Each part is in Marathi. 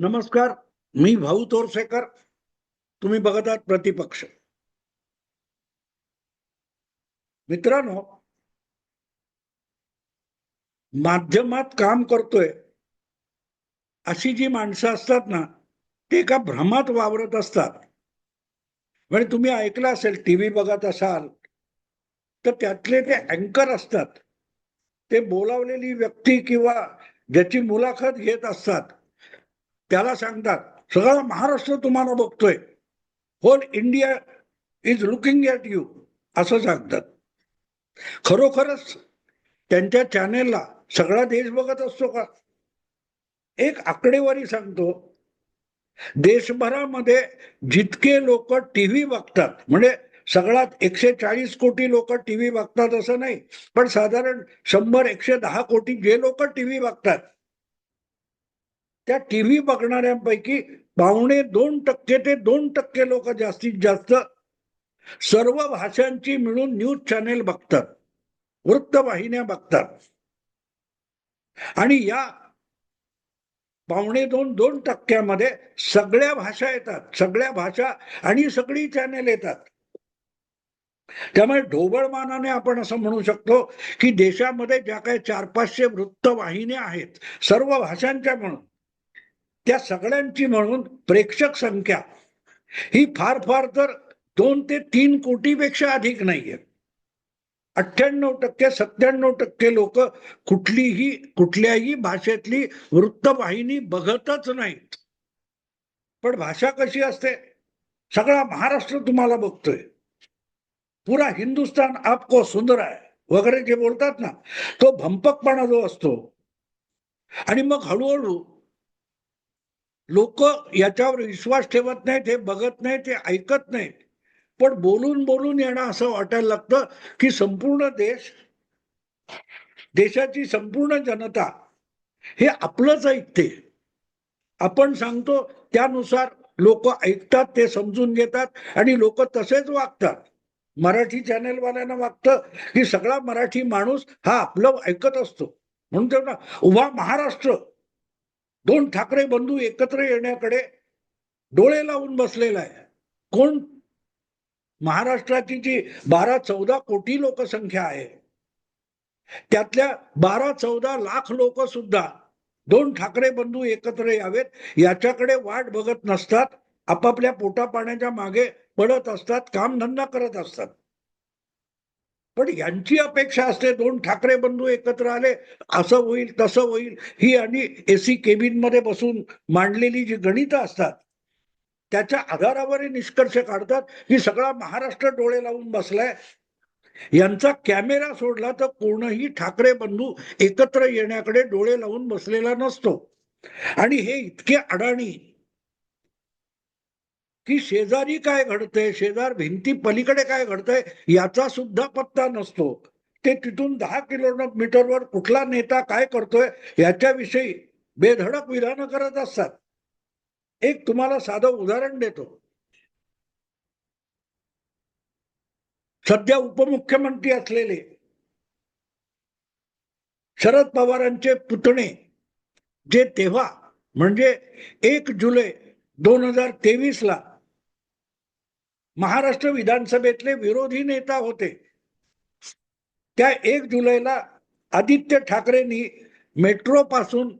नमस्कार मी भाऊ तोरसेकर तुम्ही बघत आहात प्रतिपक्ष. मित्रांनो माध्यमात काम करतोय अशी जी माणसं असतात ना ते एका भ्रमात वावरत असतात. म्हणजे तुम्ही ऐकलं असेल टीव्ही बघत असाल तर त्यातले ते अँकर असतात. ते बोलावलेली व्यक्ती किंवा ज्याची मुलाखत घेत असतात त्याला सांगतात सगळा महाराष्ट्र तुम्हाला बघतोय. Whole India is looking at you असं सांगतात. खरोखरच त्यांच्या चॅनेलला सगळा देश बघत असतो का? एक आकडेवारी सांगतो. देशभरामध्ये जितके लोक टीव्ही बघतात म्हणजे सगळ्यात एकशे चाळीस कोटी लोक टीव्ही बघतात असं नाही पण साधारण शंभर एकशे दहा कोटी जे लोक टीव्ही बघतात त्या टीव्ही बघणाऱ्यांपैकी पावणे दोन टक्के ते दोन टक्के लोक जास्तीत जास्त सर्व भाषांची मिळून न्यूज चॅनेल बघतात वृत्तवाहिन्या बघतात. आणि या पावणे दोन दोन टक्क्यामध्ये सगळ्या भाषा येतात सगळ्या भाषा आणि सगळी चॅनेल येतात. त्यामुळे ढोबळमानाने आपण असं म्हणू शकतो की देशामध्ये ज्या काही चार पाचशे वृत्तवाहिन्या आहेत सर्व भाषांच्या म्हणून त्या सगळ्यांची म्हणून प्रेक्षक संख्या ही फार फार तर दोन ते तीन कोटीपेक्षा अधिक नाहीये. अठ्ठ्याण्णव टक्के सत्त्याण्णव टक्के लोक कुठलीही कुठल्याही भाषेतली वृत्तवाहिनी बघतच नाहीत. पण भाषा कशी असते? सगळा महाराष्ट्र तुम्हाला बघतोय. पुरा हिंदुस्तान आपको सुंदर आहे वगैरे जे बोलतात ना तो भंपकपणा जो असतो. आणि मग हळूहळू लोक याच्यावर विश्वास ठेवत नाहीत हे बघत नाहीत ते ऐकत नाहीत. पण बोलून बोलून येणं असं वाटायला लागतं की संपूर्ण देश देशाची संपूर्ण जनता हे आपलंच ऐकते. आपण सांगतो त्यानुसार लोक ऐकतात ते समजून घेतात आणि लोक तसेच वागतात. मराठी चॅनेलवाल्यांना वागतं की सगळा मराठी माणूस हा आपलं ऐकत असतो. म्हणून तेव्हा उभा महाराष्ट्र दोन ठाकरे बंधू एकत्र येण्याकडे डोळे लावून बसलेला आहे. कोण? महाराष्ट्राची जी बारा चौदा कोटी लोकसंख्या आहे त्यातल्या बारा चौदा लाख लोक सुद्धा दोन ठाकरे बंधू एकत्र यावेत याच्याकडे वाट बघत नसतात आपापल्या पोटापाण्याच्या मागे पडत असतात कामधंदा करत असतात. पण यांची अपेक्षा असते दोन ठाकरे बंधू एकत्र आले असं होईल तसं होईल ही आणि एसी केबिनमध्ये बसून मांडलेली जी गणितं असतात त्याच्या आधारावर निष्कर्ष काढतात की सगळा महाराष्ट्र डोळे लावून बसलाय. यांचा कॅमेरा सोडला तर कोणही ठाकरे बंधू एकत्र येण्याकडे डोळे लावून बसलेला नसतो. आणि हे इतके अडाणी की शेजारी काय घडतंय शेजार भिंती पलीकडे काय घडतंय याचा सुद्धा पत्ता नसतो. ते तिथून दहा किलोमीटरवर कुठला नेता काय करतोय याच्याविषयी बेधडक विधानं करत असतात. एक तुम्हाला साधं उदाहरण देतो. सध्या उपमुख्यमंत्री असलेले शरद पवारांचे पुतणे जे तेव्हा म्हणजे एक जुलै दोन हजार तेवीस ला महाराष्ट्र विधानसभेतले विरोधी नेता होते. त्या एक जुलैला आदित्य ठाकरेंनी मेट्रो पासून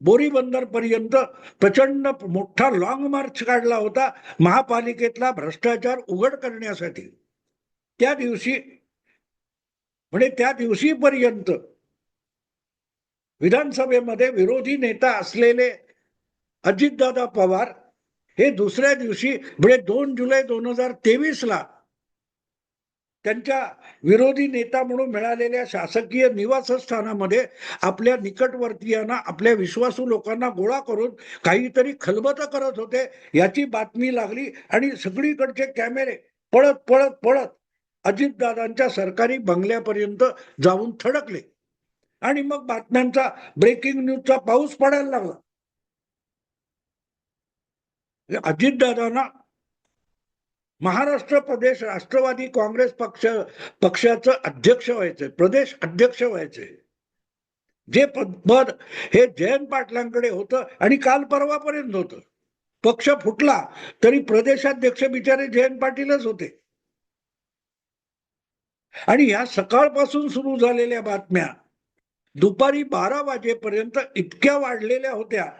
बोरीबंदर पर्यंत प्रचंड मोठा लॉंग मार्च काढला होता. महापालिकेतला भ्रष्टाचार उघड करण्यासाठी. त्या दिवशी म्हणजे त्या दिवशीपर्यंत विधानसभेमध्ये विरोधी नेता असलेले अजितदादा पवार हे दुसऱ्या दिवशी म्हणजे दोन जुलै दोन हजार तेवीस ला त्यांच्या विरोधी नेता म्हणून मिळालेल्या शासकीय निवासस्थानामध्ये आपल्या निकटवर्तीयांना आपल्या विश्वासू लोकांना गोळा करून काहीतरी खलबत करत होते याची बातमी लागली आणि सगळीकडचे कॅमेरे पळत पळत पळत अजितदादांच्या सरकारी बंगल्यापर्यंत जाऊन थडकले. आणि मग बातम्यांचा ब्रेकिंग न्यूजचा पाऊस पडायला लागला. अजितदादांना महाराष्ट्र प्रदेश राष्ट्रवादी काँग्रेस पक्ष पक्षाचं अध्यक्ष व्हायचंय प्रदेश अध्यक्ष व्हायचे जे पद पद हे जयंत पाटलांकडे होतं आणि काल परवापर्यंत होतं. पक्ष फुटला तरी प्रदेशाध्यक्ष बिचारे जयंत पाटीलच होते. आणि या सकाळपासून सुरू झालेल्या बातम्या दुपारी बारा वाजेपर्यंत इतक्या वाढलेल्या होत्या.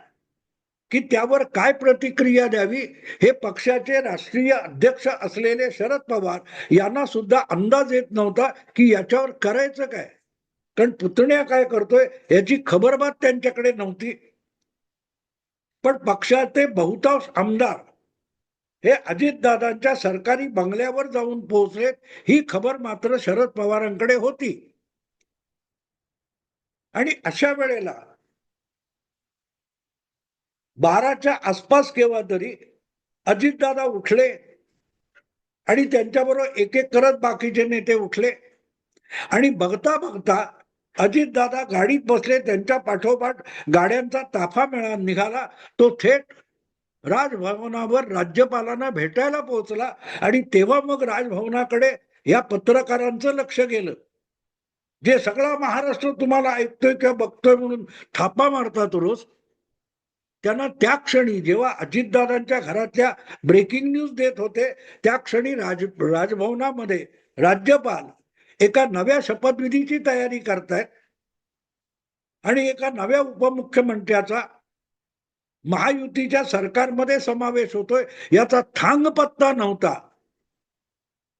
की त्यावर काय प्रतिक्रिया द्यावी? हे पक्षाचे राष्ट्रीय अध्यक्ष असलेले शरद पवार यांना सुद्धा अंदाज येत नव्हता की याच्यावर करायचं काय. कारण पुतण्या काय करतोय याची खबरबात त्यांच्याकडे नव्हती. पण पक्षाचे बहुतांश आमदार हे अजितदादांच्या सरकारी बंगल्यावर जाऊन पोहोचलेत ही खबर मात्र शरद पवारांकडे होती. आणि अशा वेळेला बाराच्या आसपास केव्हा तरी अजितदादा उठले आणि त्यांच्याबरोबर एक एक करत बाकीचे नेते उठले. आणि बघता बघता अजितदादा गाडीत बसले त्यांच्या पाठोपाठ गाड्यांचा ताफा मिळा निघाला. तो थेट राजभवनावर राज्यपालांना भेटायला पोहोचला आणि तेव्हा मग राजभवनाकडे या पत्रकारांचं लक्ष गेलं. जे सगळा महाराष्ट्र तुम्हाला ऐकतोय किंवा बघतोय म्हणून थापा मारतात रोज त्यांना त्या क्षणी जेव्हा अजितदादांच्या घरातल्या ब्रेकिंग न्यूज देत होते त्या क्षणी राज राजभवनामध्ये राज्यपाल एका नव्या शपथविधीची तयारी करतायत आणि एका नव्या उपमुख्यमंत्र्याचा महायुतीच्या सरकारमध्ये समावेश होतोय याचा थांग पत्ता नव्हता.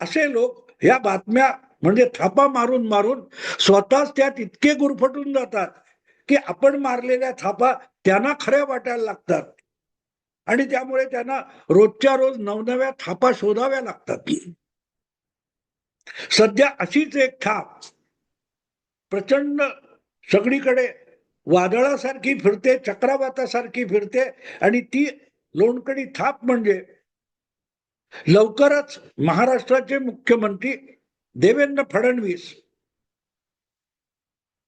असे लोक या बातम्या म्हणजे थापा मारून मारून स्वतःच त्यात इतके गुरफटून जातात. की आपण मारलेल्या थापा त्यांना खऱ्या वाटायला लागतात. आणि त्यामुळे त्यांना रोजच्या रोज नवनव्या थापा शोधाव्या लागतात. सध्या अशीच एक थाप प्रचंड सगळीकडे वादळासारखी फिरते चक्रवातासारखी फिरते आणि ती लोणकडी थाप म्हणजे लवकरच महाराष्ट्राचे मुख्यमंत्री देवेंद्र फडणवीस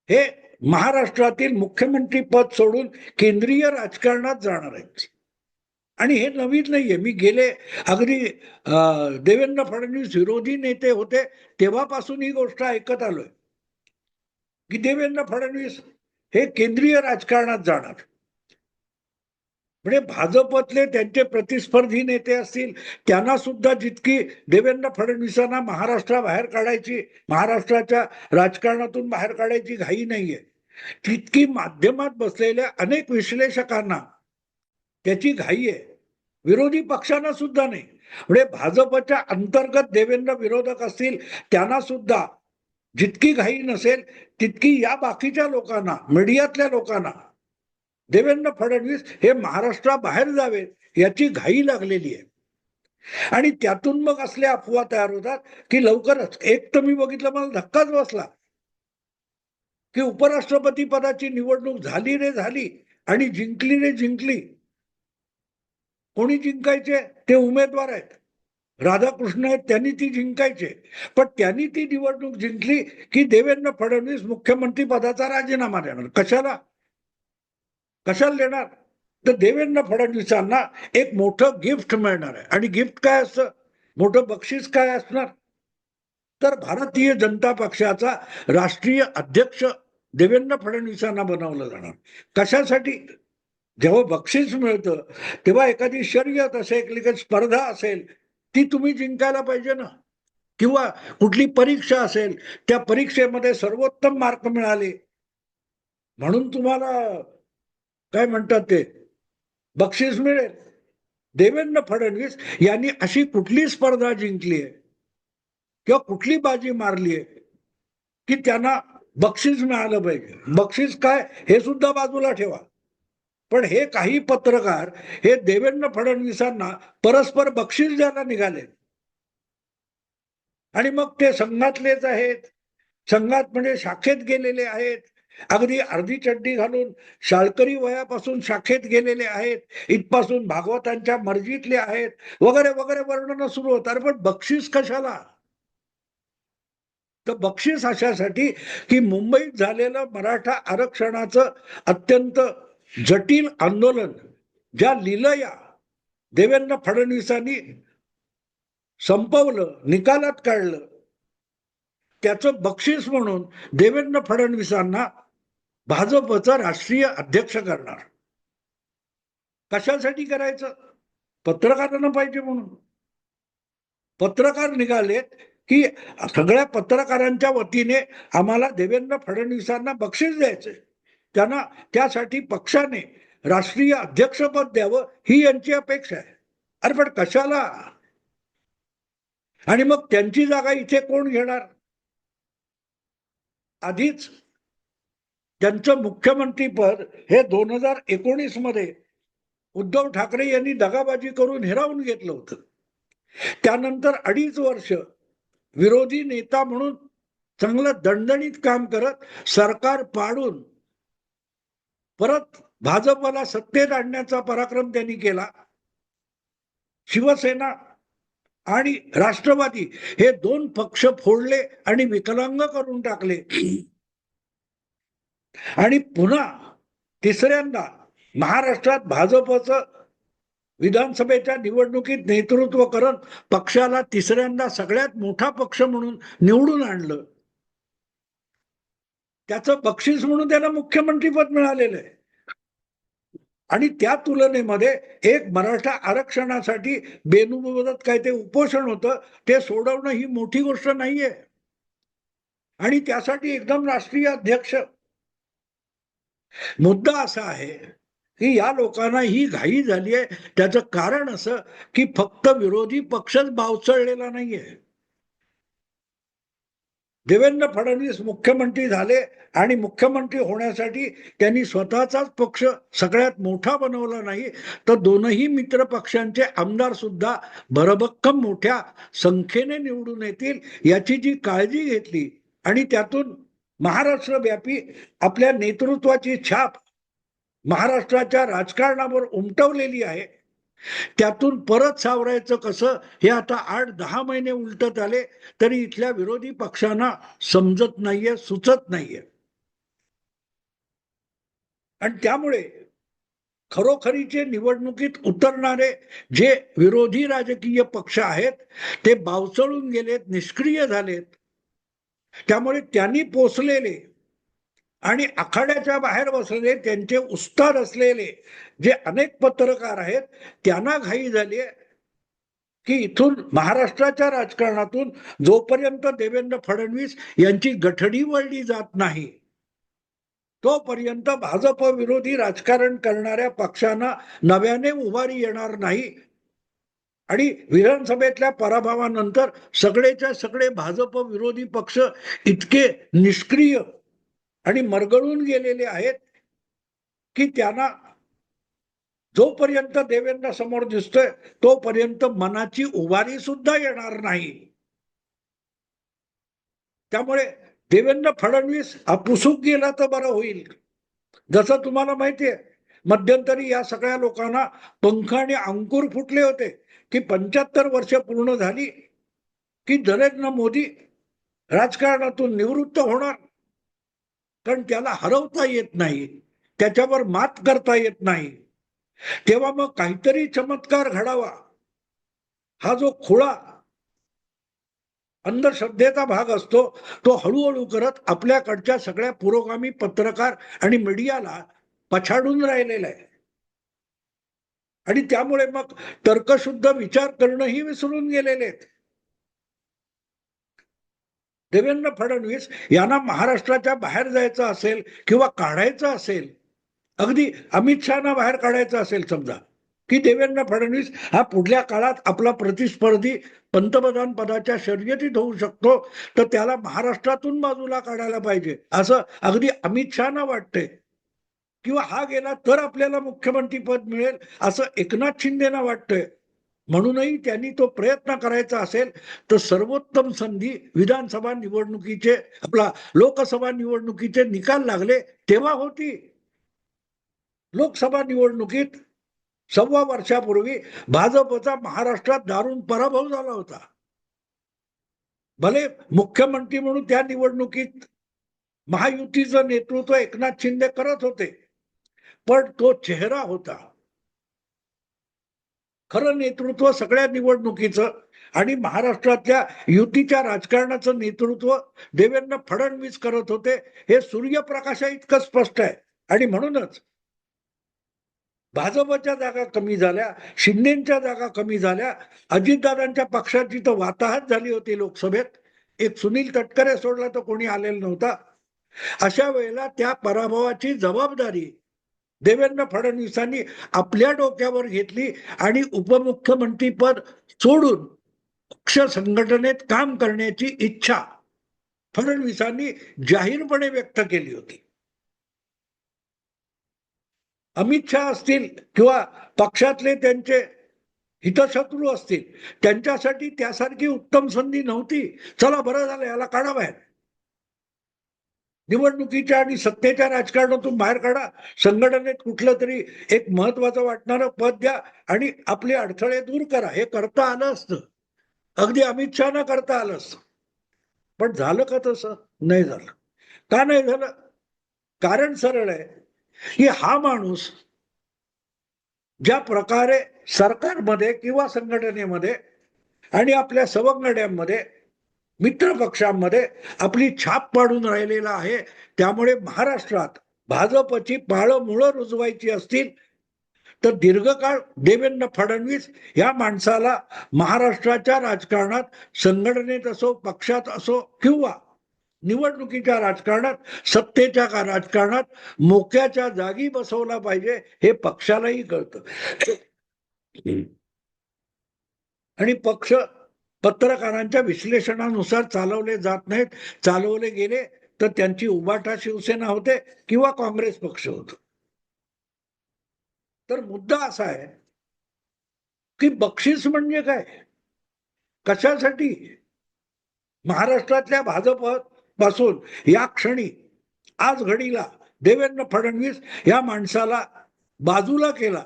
हे महाराष्ट्रातील मुख्यमंत्री पद सोडून केंद्रीय राजकारणात जाणार आहेत. आणि हे नवीन नाहीये. मी गेले अगदी देवेंद्र फडणवीस विरोधी नेते होते तेव्हापासून ही गोष्ट ऐकत आलोय. की देवेंद्र फडणवीस हे केंद्रीय राजकारणात जाणार. म्हणजे भाजपतले त्यांचे प्रतिस्पर्धी नेते असतील त्यांना सुद्धा जितकी देवेंद्र फडणवीसांना महाराष्ट्राबाहेर काढायची महाराष्ट्राच्या राजकारणातून बाहेर काढायची घाई नाहीये. तितकी माध्यमात बसलेल्या अनेक विश्लेषकांना त्याची घाई आहे विरोधी पक्षांना सुद्धा नाही. म्हणजे भाजपच्या अंतर्गत देवेंद्र विरोधक असतील त्यांना सुद्धा जितकी घाई नसेल तितकी या बाकीच्या लोकांना मीडियातल्या लोकांना देवेंद्र फडणवीस हे महाराष्ट्राबाहेर जावेत याची घाई लागलेली आहे. आणि त्यातून मग असल्या अफवा तयार होतात की लवकरच एक तर मी बघितलं मला धक्काच बसला. की उपराष्ट्रपती पदाची निवडणूक झाली रे झाली आणि जिंकली रे जिंकली. कोणी जिंकायचे? ते उमेदवार आहेत. राधाकृष्ण आहेत त्यांनी ती जिंकायचे. पण त्यांनी ती निवडणूक जिंकली की देवेंद्र फडणवीस मुख्यमंत्री पदाचा राजीनामा देणार. कशाला? कशाला देणार? तर देवेंद्र फडणवीसांना एक मोठं गिफ्ट मिळणार आहे. आणि गिफ्ट काय असतं? मोठं बक्षीस काय असणार? तर भारतीय जनता पक्षाचा राष्ट्रीय अध्यक्ष देवेंद्र फडणवीसांना बनवलं जाणार. कशासाठी? जेव्हा बक्षीस मिळतं तेव्हा एखादी शर्यत असेल एखादी स्पर्धा असेल ती तुम्ही जिंकायला पाहिजे ना? किंवा कुठली परीक्षा असेल त्या परीक्षेमध्ये सर्वोत्तम मार्क मिळाले. म्हणून तुम्हाला काय म्हणतात ते? बक्षीस मिळेल. देवेंद्र फडणवीस यांनी अशी कुठली स्पर्धा जिंकली आहे? किंवा कुठली बाजी मारली आहे? की त्यांना बक्षीस मिळालं पाहिजे? बक्षीस काय? हे सुद्धा बाजूला ठेवा. पण हे काही पत्रकार हे देवेंद्र फडणवीसांना परस्पर बक्षीस द्यायला निघाले आणि मग ते संघातलेच आहेत. संघात म्हणजे शाखेत गेलेले आहेत. अगदी अर्धी चड्डी घालून शाळकरी वयापासून शाखेत गेलेले आहेत इथपासून भागवतांच्या मर्जीतले आहेत वगैरे वगैरे वर्णन सुरू होतात पण बक्षीस कशाला? तर बक्षीस अशासाठी की मुंबईत झालेलं मराठा आरक्षणाचं अत्यंत जटिल आंदोलन ज्या लिलया देवेंद्र फडणवीसांनी संपवलं निकालात काढलं त्याचं बक्षीस म्हणून देवेंद्र फडणवीसांना भाजपचा राष्ट्रीय अध्यक्ष करणार. कशासाठी करायचं? पत्रकारांना पाहिजे म्हणून. पत्रकार निघालेत की सगळ्या पत्रकारांच्या वतीने आम्हाला देवेंद्र फडणवीसांना बक्षीस द्यायचे त्यांना त्यासाठी पक्षाने राष्ट्रीय अध्यक्षपद द्यावं ही यांची अपेक्षा आहे. अरे पण कशाला? आणि मग त्यांची जागा इथे कोण घेणार? आधीच त्यांचं मुख्यमंत्रीपद हे दोन हजार एकोणीसमध्ये उद्धव ठाकरे यांनी दगाबाजी करून हिरावून घेतलं होतं. त्यानंतर अडीच वर्ष विरोधी नेता म्हणून चांगलं दणदणीत काम करत सरकार पाडून परत भाजपला सत्तेत आणण्याचा पराक्रम त्यांनी केला. शिवसेना आणि राष्ट्रवादी हे दोन पक्ष फोडले आणि विकलांग करून टाकले. आणि पुन्हा तिसऱ्यांदा महाराष्ट्रात भाजपचं विधानसभेच्या निवडणुकीत नेतृत्व करून पक्षाला तिसऱ्यांदा सगळ्यात मोठा पक्ष म्हणून निवडून आणलं. त्याचं बक्षीस म्हणून त्यांना मुख्यमंत्रीपद मिळालेलं आहे. आणि त्या तुलनेमध्ये एक मराठा आरक्षणासाठी बेनुबदत काय ते उपोषण होतं ते सोडवणं ही मोठी गोष्ट नाहीये. आणि त्यासाठी एकदम राष्ट्रीय अध्यक्ष मुद्दा असा आहे की या लोकांना ही घाई झाली आहे. त्याचं कारण असं की फक्त विरोधी पक्षच बावचळलेला नाहीये. देवेंद्र फडणवीस मुख्यमंत्री झाले आणि मुख्यमंत्री होण्यासाठी त्यांनी स्वतःचाच पक्ष सगळ्यात मोठा बनवला नाही तर दोनही मित्र पक्षांचे आमदार सुद्धा भरभक्कम मोठ्या संख्येने निवडून येतील याची जी काळजी घेतली आणि त्यातून महाराष्ट्र व्यापी आपल्या नेतृत्वाची छाप महाराष्ट्राच्या राजकारणावर उमटवलेली आहे. त्यातून परत सावरायचं कसं हे आता आठ दहा महिने उलटत आले तरी इथल्या विरोधी पक्षांना समजत नाहीये सुचत नाहीये. आणि त्यामुळे खरोखरीचे निवडणुकीत उतरणारे जे विरोधी राजकीय पक्ष आहेत ते बावचळून गेलेत निष्क्रिय झालेत. त्यामुळे त्यांनी पोचलेले आणि आखाड्याच्या बाहेर बसलेले त्यांचे उस्ताद असलेले जे अनेक पत्रकार आहेत त्यांना घाई झाली की इथून महाराष्ट्राच्या राजकारणातून जोपर्यंत देवेंद्र फडणवीस यांची गठडी वळली जात नाही तोपर्यंत भाजप विरोधी राजकारण करणाऱ्या पक्षांना नव्याने उभारी येणार नाही आणि विधानसभेतल्या पराभवानंतर सगळेच्या सगळे भाजप विरोधी पक्ष इतके निष्क्रिय आणि मरगळून गेलेले आहेत की त्यांना जोपर्यंत देवेंद्र समोर दिसतोय तोपर्यंत मनाची उभारी सुद्धा येणार नाही. त्यामुळे देवेंद्र फडणवीस हा पुसूक गेला तर बरं होईल. जसं तुम्हाला माहितीये मध्यंतरी या सगळ्या लोकांना पंख आणि अंकुर फुटले होते. की पंच्याहत्तर वर्ष पूर्ण झाली की नरेंद्र मोदी राजकारणातून निवृत्त होणार. कारण त्याला हरवता येत नाही त्याच्यावर मात करता येत नाही. तेव्हा मग काहीतरी चमत्कार घडावा. हा जो खुळा अंधश्रद्धेचा भाग असतो तो हळूहळू करत आपल्याकडच्या सगळ्या पुरोगामी पत्रकार आणि मीडियाला पछाडून राहिलेला आहे. आणि त्यामुळे मग तर्कशुद्ध विचार करणंही विसरून गेलेले आहेत देवेंद्र फडणवीस यांना महाराष्ट्राच्या बाहेर जायचं असेल किंवा काढायचं असेल अगदी अमित शहाना बाहेर काढायचं असेल समजा की देवेंद्र फडणवीस हा पुढल्या काळात आपला प्रतिस्पर्धी पंतप्रधान पदाच्या शर्यतीत होऊ शकतो तर त्याला महाराष्ट्रातून बाजूला काढायला पाहिजे असं अगदी अमित शहाना वाटतंय. किंवा हा गेला तर आपल्याला मुख्यमंत्री पद मिळेल असं एकनाथ शिंदेना वाटतंय. म्हणूनही त्यांनी तो प्रयत्न करायचा असेल तर सर्वोत्तम संधी विधानसभा निवडणुकीचे आपला लोकसभा निवडणुकीचे निकाल लागले तेव्हा होती. लोकसभा निवडणुकीत सव्वा वर्षापूर्वी भाजपचा महाराष्ट्रात दारुण पराभव झाला होता. भले मुख्यमंत्री म्हणून त्या निवडणुकीत महायुतीचं नेतृत्व एकनाथ शिंदे करत होते पण तो चेहरा होता. खरं नेतृत्व सगळ्या निवडणुकीचं आणि महाराष्ट्रातल्या युतीच्या राजकारणाचं नेतृत्व देवेंद्र फडणवीस करत होते हे सूर्यप्रकाशा इतकं स्पष्ट आहे. आणि म्हणूनच भाजपच्या जागा कमी झाल्या शिंदेच्या जागा कमी झाल्या अजितदादांच्या पक्षाची तर वाताहत झाली होती लोकसभेत. एक सुनील तटकरे सोडला तर कोणी आलेला नव्हता. अशा वेळेला त्या पराभवाची जबाबदारी देवेंद्र फडणवीसांनी आपल्या डोक्यावर घेतली आणि उपमुख्यमंत्री पद सोडून पक्ष संघटनेत काम करण्याची इच्छा फडणवीसांनी जाहीरपणे व्यक्त केली होती. अमित शहा असतील किंवा पक्षातले त्यांचे हितशत्रू असतील त्यांच्यासाठी त्यासारखी उत्तम संधी नव्हती. चला बरं झालं याला काढा बाहेर. निवडणुकीच्या आणि सत्तेच्या राजकारणातून बाहेर काढा. संघटनेत कुठलं तरी एक महत्वाचं वाटणारं पद द्या आणि आपले अडथळे दूर करा. हे करता आलं असतं. अगदी अमित शहाना करता आलं असतं. पण झालं का तसं? नाही झालं. का नाही झालं? कारण सरळ आहे की हा माणूस ज्या प्रकारे सरकारमध्ये किंवा संघटनेमध्ये आणि आपल्या सवंगड्यांमध्ये मित्र पक्षांमध्ये आपली छाप पाडून राहिलेला आहे. त्यामुळे महाराष्ट्रात भाजपची पाळं मुळं रुजवायची असतील तर दीर्घकाळ देवेंद्र फडणवीस या माणसाला महाराष्ट्राच्या राजकारणात संघटनेत असो पक्षात असो किंवा निवडणुकीच्या राजकारणात सत्तेच्या का राजकारणात मोक्याच्या जागी बसवला पाहिजे हे पक्षालाही कळतं. आणि पक्ष पत्रकारांच्या विश्लेषणानुसार चालवले जात नाहीत. चालवले गेले तर त्यांची उबाटा शिवसेना होते किंवा काँग्रेस पक्ष होतो. तर मुद्दा असा आहे की बक्षीस म्हणजे काय? कशासाठी? महाराष्ट्रातल्या भाजपपासून या क्षणी आज घडीला देवेंद्र फडणवीस या माणसाला बाजूला केला.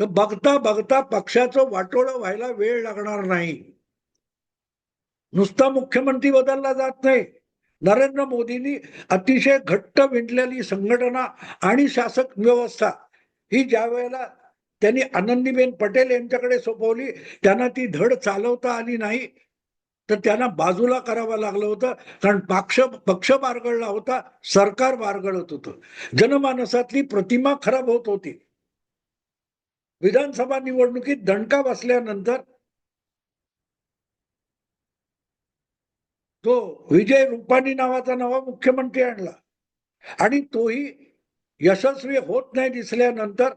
तर बघता बघता पक्षाचं वाटोळं व्हायला वेळ लागणार नाही. नुसता मुख्यमंत्री बदलला जात नाही. नरेंद्र मोदींनी अतिशय घट्ट विणलेली संघटना आणि शासक व्यवस्था ही ज्या वेळेला त्यांनी आनंदीबेन पटेल यांच्याकडे सोपवली त्यांना ती धड चालवता आली नाही तर त्यांना बाजूला करावं लागलं होतं. कारण पक्ष पक्ष बारगळला होता सरकार बारगळत होतं. जनमानसातली प्रतिमा खराब होत होती. विधानसभा निवडणुकीत दणका बसल्यानंतर तो विजय रुपानी नावाचा नवा मुख्यमंत्री आणला. आणि तोही यशस्वी होत नाही दिसल्यानंतर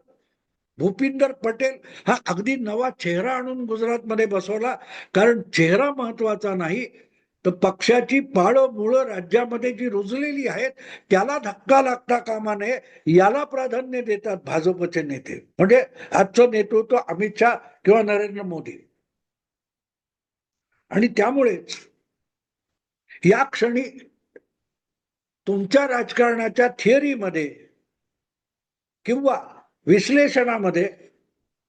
भूपिंदर पटेल हा अगदी नवा चेहरा आणून गुजरातमध्ये बसवला. कारण चेहरा महत्त्वाचा नाही तर पक्षाची पाळं मुळं राज्यामध्ये जी रुजलेली आहेत त्याला धक्का लागता कामा नये याला प्राधान्य देतात भाजपचे नेते. म्हणजे आजचं नेतृत्व अमित शहा किंवा नरेंद्र मोदी. आणि त्यामुळेच या क्षणी तुमच्या राजकारणाच्या थिअरीमध्ये किंवा विश्लेषणामध्ये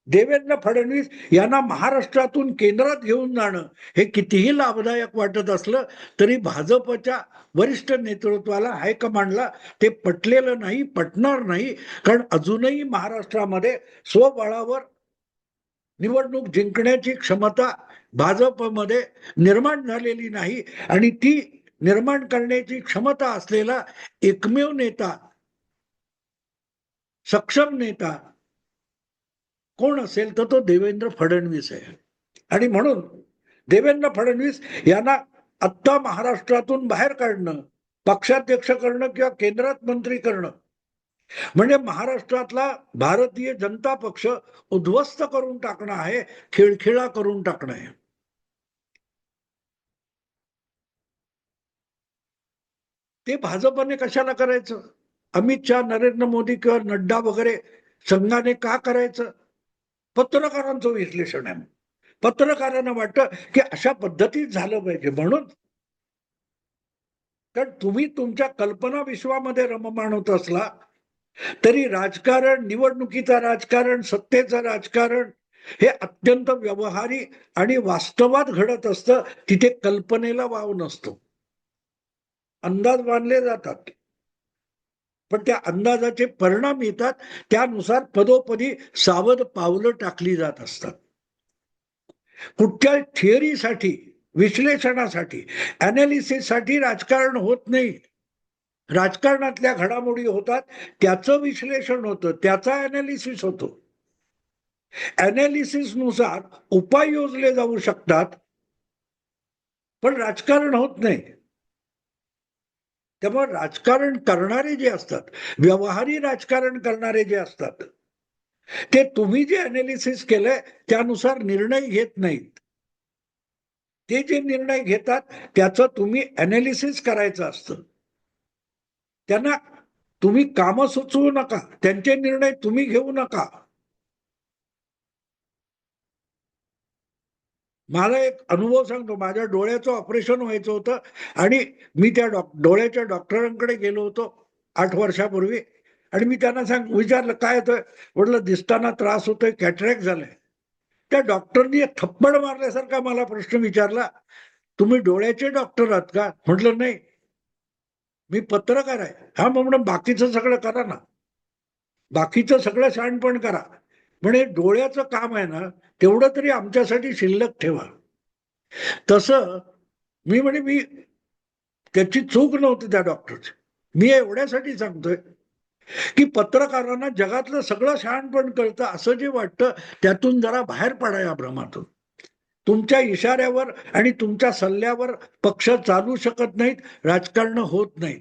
देवेंद्र फडणवीस यांना महाराष्ट्रातून केंद्रात घेऊन जाणं हे कितीही लाभदायक वाटत असलं तरी भाजपच्या वरिष्ठ नेतृत्वाला हायकमांडला ते पटलेलं नाही पटणार नाही. कारण अजूनही महाराष्ट्रामध्ये स्वबळावर निवडणूक जिंकण्याची क्षमता भाजपमध्ये निर्माण झालेली नाही आणि ती निर्माण करण्याची क्षमता असलेला एकमेव नेता सक्षम नेता कोण असेल तर तो देवेंद्र फडणवीस आहे. आणि म्हणून देवेंद्र फडणवीस यांना आत्ता महाराष्ट्रातून बाहेर काढणं पक्षाध्यक्ष करणं किंवा केंद्रात मंत्री करणं म्हणजे महाराष्ट्रातला भारतीय जनता पक्ष उद्ध्वस्त करून टाकणं आहे खिळखिळा करून टाकणं आहे. ते भाजपने कशाला करायचं? अमित शहा नरेंद्र मोदी किंवा नड्डा वगैरे संघाने का करायचं? पत्रकारांचं विश्लेषण आहे. पत्रकारांना वाटतं की अशा पद्धतीत झालं पाहिजे म्हणून. कारण तुम्ही तुमच्या कल्पना विश्वामध्ये रममाण होत असला तरी राजकारण निवडणुकीचं राजकारण सत्तेचं राजकारण हे अत्यंत व्यवहारी आणि वास्तवात घडत असतं तिथे कल्पनेला वाव नसतो. अंदाज बांधले जातात. पण त्या अंदाजाचे परिणाम येतात त्यानुसार पदोपदी सावध पावलं टाकली जात असतात. कुठच्या थिअरीसाठी विश्लेषणासाठी साठी राजकारण होत नाही. राजकारणातल्या घडामोडी होतात त्याचं विश्लेषण होतं त्याचा अनालिसिस होतो. अनालिसिसनुसार उपाय योजले जाऊ शकतात पण राजकारण होत नाही. त्यामुळे राजकारण करणारे जे असतात व्यवहारी राजकारण करणारे जे असतात ते तुम्ही जे अनालिसिस केलंय त्यानुसार निर्णय घेत नाहीत. ते जे निर्णय घेतात त्याचं तुम्ही अनालिसिस करायचं असतं. त्यांना तुम्ही काम सुचवू नका त्यांचे निर्णय तुम्ही घेऊ नका. मला एक अनुभव सांगतो. माझ्या डोळ्याचं ऑपरेशन व्हायचं होतं आणि मी त्या डॉक डोळ्याच्या डॉक्टरांकडे गेलो होतो आठ वर्षापूर्वी. आणि मी त्यांना सांग विचारलं काय होतंय म्हटलं दिसताना त्रास होतोय कॅटरॅक झालाय. त्या डॉक्टरनी एक थप्पड मारल्यासारखा मला प्रश्न विचारला तुम्ही डोळ्याचे डॉक्टर आहात का? म्हटलं नाही. मी पत्रकार आहे. हा म्हणून बाकीचं सगळं करा ना. बाकीचं सगळं शहाणपण करा. म्हणजे डोळ्याचं काम आहे ना तेवढं तरी आमच्यासाठी शिल्लक ठेवा. तसं मी म्हणे मी त्याची चूक नव्हती त्या डॉक्टरची मी एवढ्यासाठी सांगतोय की पत्रकारांना जगातलं सगळं शहाणपण कळतं असं जे वाटतं त्यातून जरा बाहेर पडा या भ्रमातून. तुमच्या इशाऱ्यावर आणि तुमच्या सल्ल्यावर पक्ष चालू शकत नाहीत राजकारण होत नाही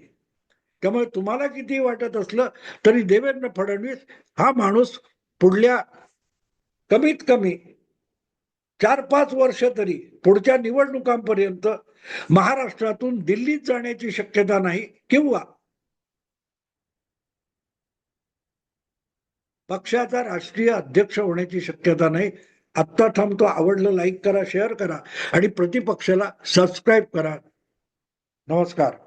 त्यामुळे तुम्हाला किती वाटत असलं तरी देवेंद्र फडणवीस हा माणूस पुढल्या कमीत कमी चार पाच वर्ष तरी पुढच्या निवडणुकांपर्यंत महाराष्ट्रातून दिल्लीत जाण्याची शक्यता नाही किंवा पक्षाचा राष्ट्रीय अध्यक्ष होण्याची शक्यता नाही. आत्ता थांबतो. आवडलं लाईक करा शेअर करा आणि प्रतिपक्षाला सबस्क्राईब करा. नमस्कार.